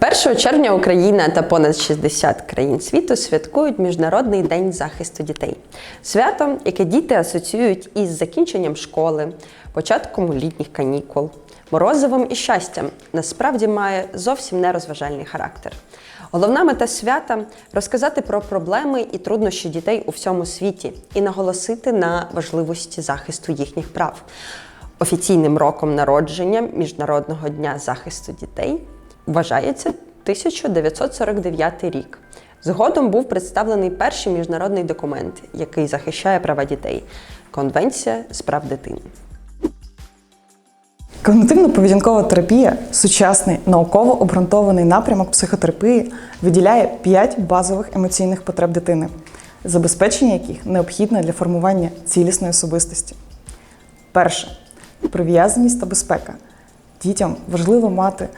1 червня Україна та понад 60 країн світу святкують Міжнародний день захисту дітей. Свято, яке діти асоціюють із закінченням школи, початком літніх канікул, морозивом і щастям, насправді має зовсім нерозважальний характер. Головна мета свята розказати про проблеми і труднощі дітей у всьому світі і наголосити на важливості захисту їхніх прав. Офіційним роком народження Міжнародного дня захисту дітей вважається 1949 рік. Згодом був представлений перший міжнародний документ, який захищає права дітей Конвенція з прав дитини. Когнитивно-поведінкова терапія сучасний науково обґрунтований напрямок психотерапії виділяє п'ять базових емоційних потреб дитини, забезпечення яких необхідне для формування цілісної особистості. Перше прив'язаність та безпека. Дітям важливо мати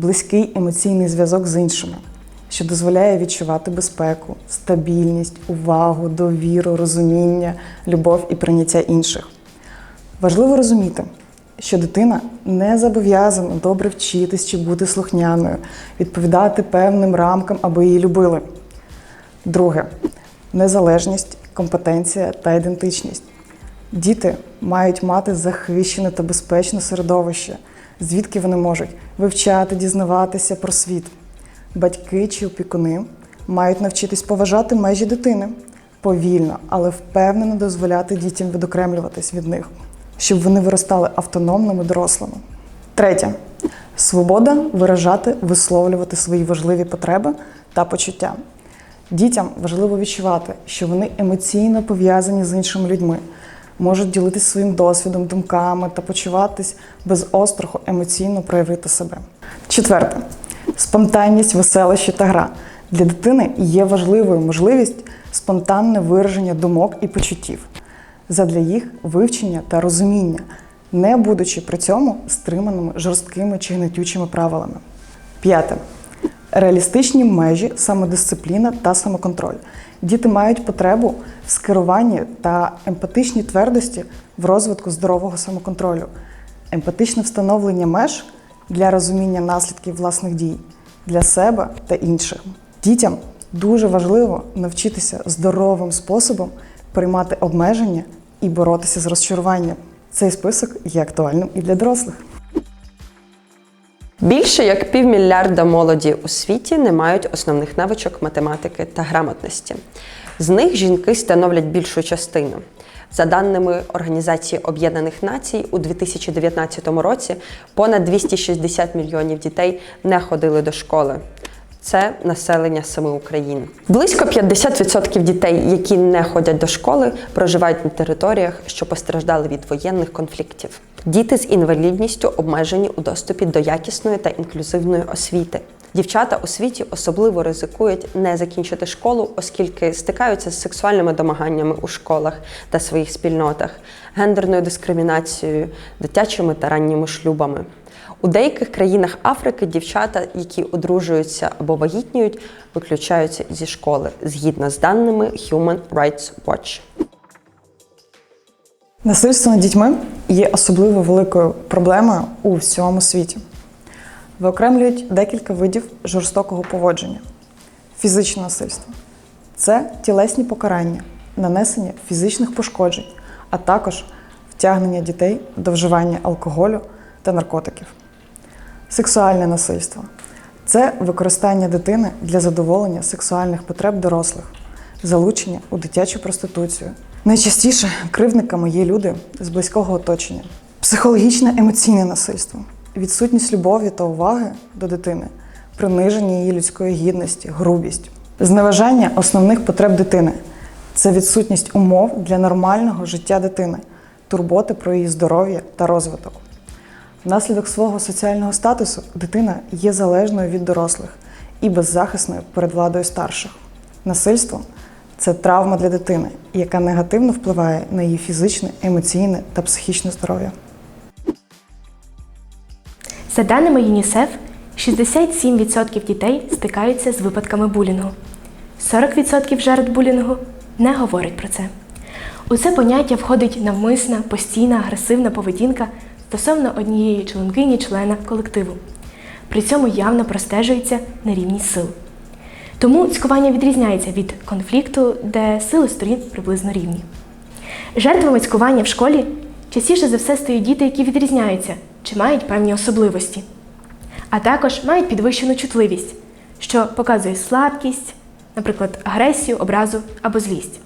близький емоційний зв'язок з іншими, що дозволяє відчувати безпеку, стабільність, увагу, довіру, розуміння, любов і прийняття інших. Важливо розуміти, що дитина не зобов'язана добре вчитись чи бути слухняною, відповідати певним рамкам, аби її любили. Друге незалежність, компетенція та ідентичність. Діти мають мати захищене та безпечне середовище, звідки вони можуть вивчати, дізнаватися про світ. Батьки чи опікуни мають навчитись поважати межі дитини повільно, але впевнено дозволяти дітям відокремлюватись від них, щоб вони виростали автономними дорослими. Третє свобода виражати, висловлювати свої важливі потреби та почуття. Дітям важливо відчувати, що вони емоційно пов'язані з іншими людьми, можуть ділитися своїм досвідом, думками та почуватись без остраху емоційно проявити себе. Четверте спонтанність, веселище та гра. Для дитини є важливою можливість спонтанне вираження думок і почуттів задля їх вивчення та розуміння, не будучи при цьому стриманими жорсткими чи гнетючими правилами. П'яте. Реалістичні межі, самодисципліна та самоконтроль. Діти мають потребу в скеруванні та емпатичній твердості в розвитку здорового самоконтролю, емпатичне встановлення меж для розуміння наслідків власних дій для себе та інших. Дітям дуже важливо навчитися здоровим способом приймати обмеження і боротися з розчаруванням. Цей список є актуальним і для дорослих. Більше як півмільярда молоді у світі не мають основних навичок математики та грамотності. З них жінки становлять більшу частину. За даними Організації Об'єднаних Націй, у 2019 році понад 260 мільйонів дітей не ходили до школи. Це населення семи України. Близько 50% дітей, які не ходять до школи, проживають на територіях, що постраждали від воєнних конфліктів. Діти з інвалідністю обмежені у доступі до якісної та інклюзивної освіти. Дівчата у світі особливо ризикують не закінчити школу, оскільки стикаються з сексуальними домаганнями у школах та своїх спільнотах, гендерною дискримінацією, дитячими та ранніми шлюбами. У деяких країнах Африки дівчата, які одружуються або вагітніють, виключаються зі школи згідно з даними Human Rights Watch. Насильство над дітьми є особливо великою проблемою у всьому світі. Виокремлюють декілька видів жорстокого поводження. Фізичне насильство це тілесні покарання, нанесення фізичних пошкоджень, а також втягнення дітей до вживання алкоголю та наркотиків. Сексуальне насильство це використання дитини для задоволення сексуальних потреб дорослих, залучення у дитячу проституцію. Найчастіше кривдниками є люди з близького оточення. Психологічне емоційне насильство, відсутність любові та уваги до дитини, приниження її людської гідності, грубість, зневажання основних потреб дитини це відсутність умов для нормального життя дитини, турботи про її здоров'я та розвиток. Внаслідок свого соціального статусу дитина є залежною від дорослих і беззахисною перед владою старших. Насильство це травма для дитини, яка негативно впливає на її фізичне, емоційне та психічне здоров'я. За даними ЮНІСЕФ, 67% дітей стикаються з випадками булінгу. 40% жертв булінгу не говорять про це. У це поняття входить навмисна, постійна, агресивна поведінка стосовно однієї членкині члена колективу. При цьому явно простежується нерівність сил. Тому цькування відрізняється від конфлікту, де сили сторін приблизно рівні. Жертвами цькування в школі частіше за все стають діти, які відрізняються чи мають певні особливості, а також мають підвищену чутливість, що показує слабкість, наприклад, агресію, образу або злість.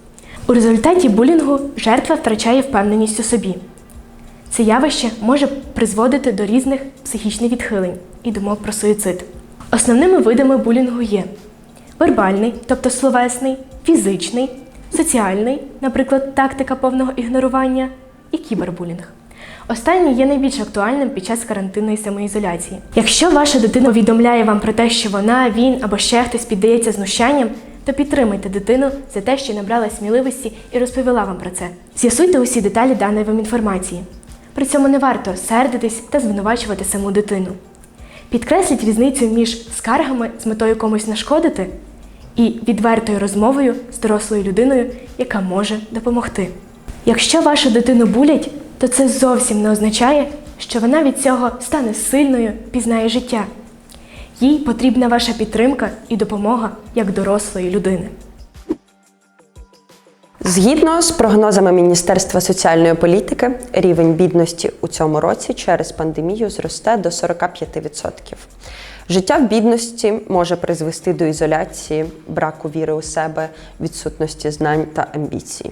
У результаті булінгу жертва втрачає впевненість у собі. Це явище може призводити до різних психічних відхилень і думок про суїцид. Основними видами булінгу є вербальний, тобто словесний, фізичний, соціальний, наприклад, тактика повного ігнорування, і кібербулінг. Останній є найбільш актуальним під час карантинної самоізоляції. Якщо ваша дитина повідомляє вам про те, що вона, він або ще хтось піддається знущанням, то підтримайте дитину за те, що набрала сміливості і розповіла вам про це. З'ясуйте усі деталі даної вам інформації. При цьому не варто сердитись та звинувачувати саму дитину. Підкресліть різницю між скаргами з метою комусь нашкодити і відвертою розмовою з дорослою людиною, яка може допомогти. Якщо вашу дитину булять, то це зовсім не означає, що вона від цього стане сильною, пізнає життя. Їй потрібна ваша підтримка і допомога як дорослої людини. Згідно з прогнозами Міністерства соціальної політики, рівень бідності у цьому році через пандемію зросте до 45%. Життя в бідності може призвести до ізоляції, браку віри у себе, відсутності знань та амбіцій.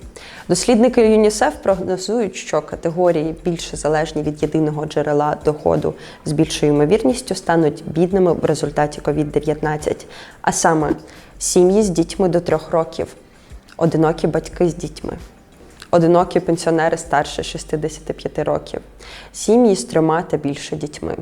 Дослідники ЮНІСЕФ прогнозують, що категорії більше залежні від єдиного джерела доходу з більшою ймовірністю стануть бідними в результаті COVID-19, а саме сім'ї з дітьми до трьох років одинокі батьки з дітьми, одинокі пенсіонери старше 65 років, сім'ї з трьома та більше дітьми.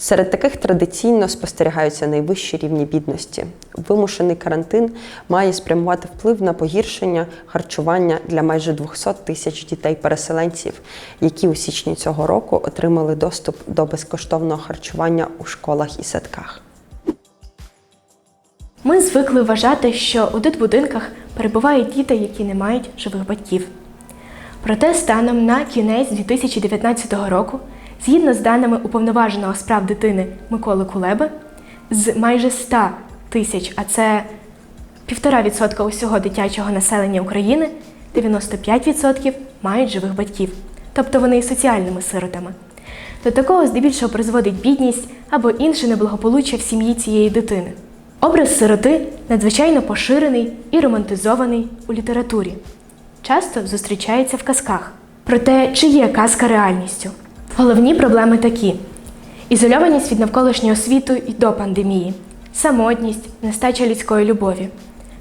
Серед таких традиційно спостерігаються найвищі рівні бідності. Вимушений карантин має спрямувати вплив на погіршення харчування для майже 200 тисяч дітей-переселенців, які у січні цього року отримали доступ до безкоштовного харчування у школах і садках. Ми звикли вважати, що у дитбудинках перебувають діти, які не мають живих батьків. Проте станом на кінець 2019 року, згідно з даними уповноваженого з прав дитини Миколи Кулеби, з майже 100 тисяч, а це 1,5% усього дитячого населення України, 95% мають живих батьків, тобто вони є соціальними сиротами. До такого здебільшого призводить бідність або інше неблагополуччя в сім'ї цієї дитини. Образ сироти надзвичайно поширений і романтизований у літературі. Часто зустрічається в казках. Проте, чи є казка реальністю? Головні проблеми такі: ізольованість від навколишнього світу і до пандемії, самотність, нестача людської любові,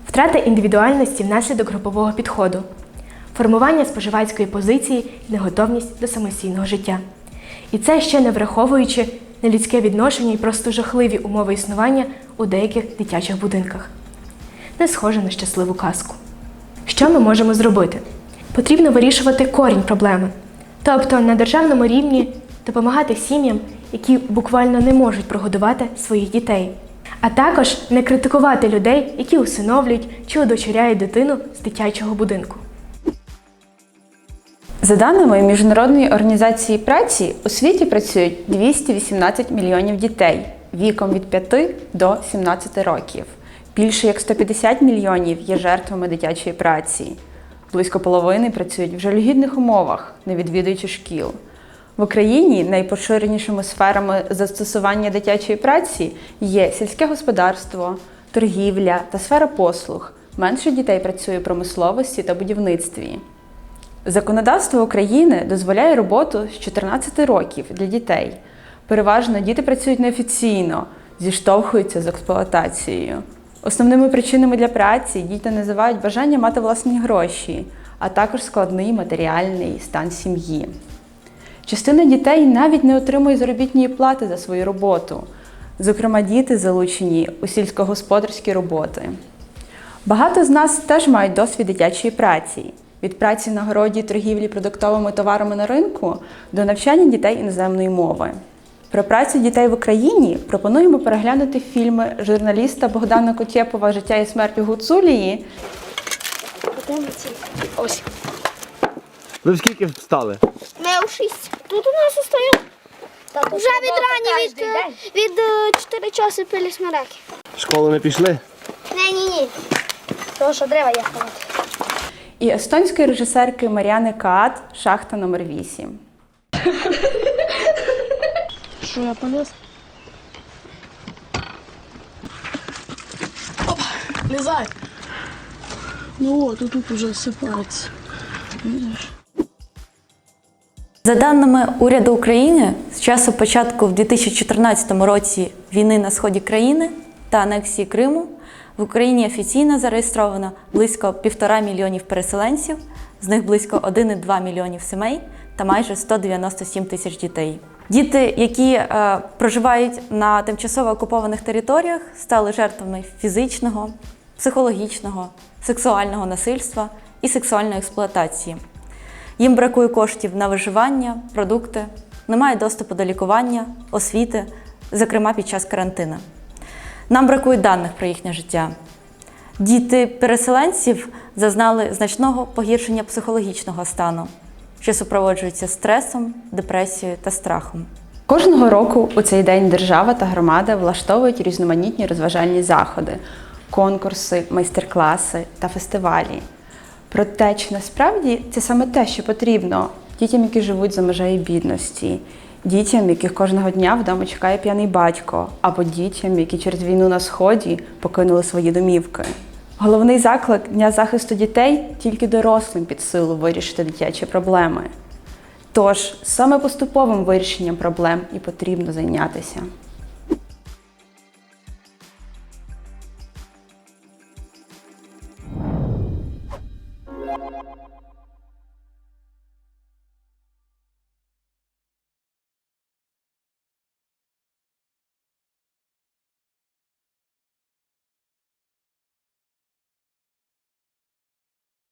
втрата індивідуальності внаслідок групового підходу, формування споживацької позиції і неготовність до самостійного життя. І це ще не враховуючи нелюдське відношення і просто жахливі умови існування у деяких дитячих будинках. Не схоже на щасливу казку. Що ми можемо зробити? Потрібно вирішувати корінь проблеми, тобто на державному рівні допомагати сім'ям, які буквально не можуть прогодувати своїх дітей, а також не критикувати людей, які усиновлюють чи удочеряють дитину з дитячого будинку. За даними Міжнародної організації праці, у світі працюють 218 мільйонів дітей віком від 5 до 17 років. Більше як 150 мільйонів є жертвами дитячої праці. Близько половини працюють в жалюгідних умовах, не відвідуючи шкіл. В Україні найпоширенішими сферами застосування дитячої праці є сільське господарство, торгівля та сфера послуг. Менше дітей працює в промисловості та будівництві. Законодавство України дозволяє роботу з 14 років для дітей. Переважно діти працюють неофіційно, зіштовхуються з експлуатацією. Основними причинами для праці діти називають бажання мати власні гроші, а також складний матеріальний стан сім'ї. Частина дітей навіть не отримує заробітної плати за свою роботу. Зокрема, діти залучені у сільськогосподарські роботи. Багато з нас теж мають досвід дитячої праці. Від праці на городі, торгівлі продуктовими товарами на ринку до навчання дітей іноземної мови. Про працю дітей в Україні пропонуємо переглянути фільми журналіста Богдана Котєпова Життя і смерть у Гуцулії Ось. Ви в скільки встали? Ми у шість. Тут у нас стоїть Вже від рані від, е, від 4 часу пилі смереки. В школу не пішли? Ні, ні, ні. Тому що дерева є ховати. І естонської режисерки Маріани Каат Шахта номер 8 Що я поліз? Лізай. Ну от, тут уже сипається. За даними уряду України, з часу початку в 2014 році війни на сході країни та анексії Криму в Україні офіційно зареєстровано близько півтора мільйонів переселенців, з них близько 1,2 мільйонів сімей та майже 197 тисяч дітей. Діти, які е, проживають на тимчасово окупованих територіях, стали жертвами фізичного, психологічного, сексуального насильства і сексуальної експлуатації. Їм бракує коштів на виживання, продукти, немає доступу до лікування, освіти, зокрема під час карантину. Нам бракує даних про їхнє життя. Діти переселенців зазнали значного погіршення психологічного стану, що супроводжується стресом, депресією та страхом. Кожного року у цей день держава та громада влаштовують різноманітні розважальні заходи, конкурси, майстер-класи та фестивалі. Проте, чи насправді це саме те, що потрібно дітям, які живуть за межею бідності, дітям, яких кожного дня вдома чекає п'яний батько, або дітям, які через війну на сході покинули свої домівки. Головний заклик Дня захисту дітей тільки дорослим під силу вирішити дитячі проблеми. Тож саме поступовим вирішенням проблем і потрібно зайнятися.